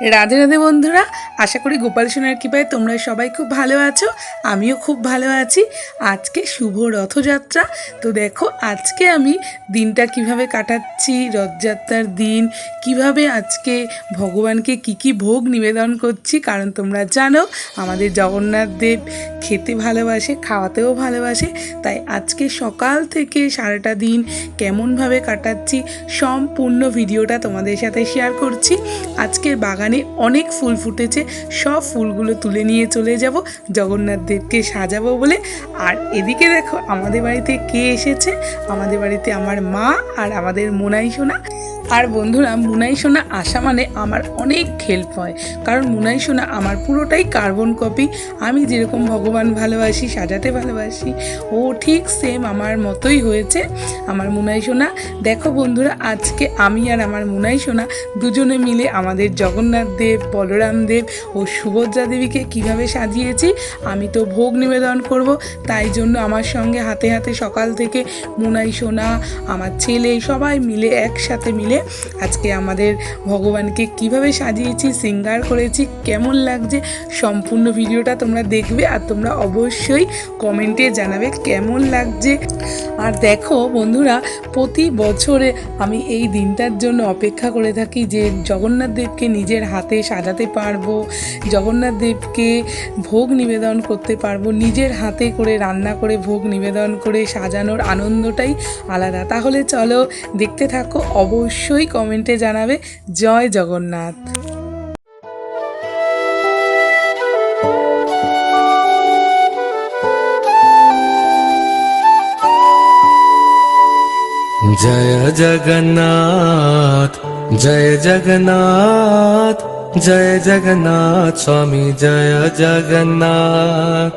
রাধে রাধে বন্ধুরা, আশা করি গোপাল সোনার কৃপায় তোমরা সবাই খুব ভালো আছো, আমিও খুব ভালো আছি। আজকে শুভ রথযাত্রা, তো দেখো আজকে আমি দিনটা কীভাবে কাটাচ্ছি, রথযাত্রার দিন, কীভাবে আজকে ভগবানকে কি কি ভোগ নিবেদন করছি, কারণ তোমরা জানো আমাদের জগন্নাথ দেব খেতে ভালোবাসে, খাওয়াতেও ভালোবাসে, তাই আজকে সকাল থেকে সারাটা দিন কেমনভাবে কাটাচ্ছি সম্পূর্ণ ভিডিওটা তোমাদের সাথে শেয়ার করছি। আজকের বাগানে অনেক ফুল ফুটেছে, সব ফুলগুলো তুলে নিয়ে চলে যাব, জগন্নাথ দেবকে সাজাবো বলে। আর এদিকে দেখো, আমাদের বাড়িতে কে এসেছে? আমাদের বাড়িতে আমার মা আর আমাদের মোনাই সোনা। আর বন্ধুরা, মুনাই সোনা আসা মানে আমার অনেক হেল্প হয়। কারণ মুনাই সোনা আমার পুরোটাই কার্বন কপি আমি যেরকম ভগবান ভালোবাসি, সাজাতে ভালোবাসি, ও ঠিক সেম আমার মতোই হয়েছে আমার মুনাই সোনা। দেখো বন্ধুরা, আজকে আমি আর আমার মুনাই সোনা দুজনে মিলে আমাদের জগন্নাথ দেব, বলরাম দেব ও সুভদ্রা দেবীকে কীভাবে সাজিয়েছি, আমি তো ভোগ নিবেদন করব। তাই জন্য আমার সঙ্গে হাতে হাতে সকাল থেকে মুনাই সোনা, আমার ছেলে সবাই মিলে একসাথে মিলে আজকে আমাদের ভগবানকে কীভাবে সাজিয়েছি, সিঙ্গার করেছি, কেমন লাগছে, সম্পূর্ণ ভিডিওটা তোমরা দেখবে আর তোমরা অবশ্যই কমেন্টে জানাবে কেমন লাগছে। আর দেখো বন্ধুরা, প্রতি বছরে আমি এই দিনটার জন্য অপেক্ষা করে থাকি যে জগন্নাথ দেবকে নিজের হাতে সাজাতে পারব, জগন্নাথ দেবকে ভোগ নিবেদন করতে পারব, নিজের হাতে করে রান্না করে ভোগ নিবেদন করে সাজানোর আনন্দটাই আলাদা। তাহলে চলো দেখতে থাকো, অবশ্যই অবশ্যই কমেন্টে জানাবে। জয় জগন্নাথ। জয় জগন্নাথ জয় জগন্নাথ জয় জগন্নাথ স্বামী জয় জগন্নাথ।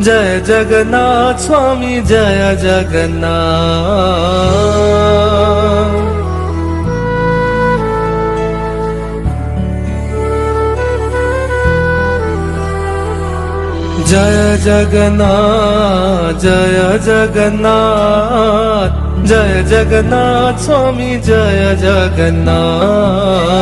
जय जगन्नाथ स्वामी जय जगन्नाथ। जय जगन्नाथ जय जगन्नाथ जय जगन्नाथ स्वामी जय जगन्नाथ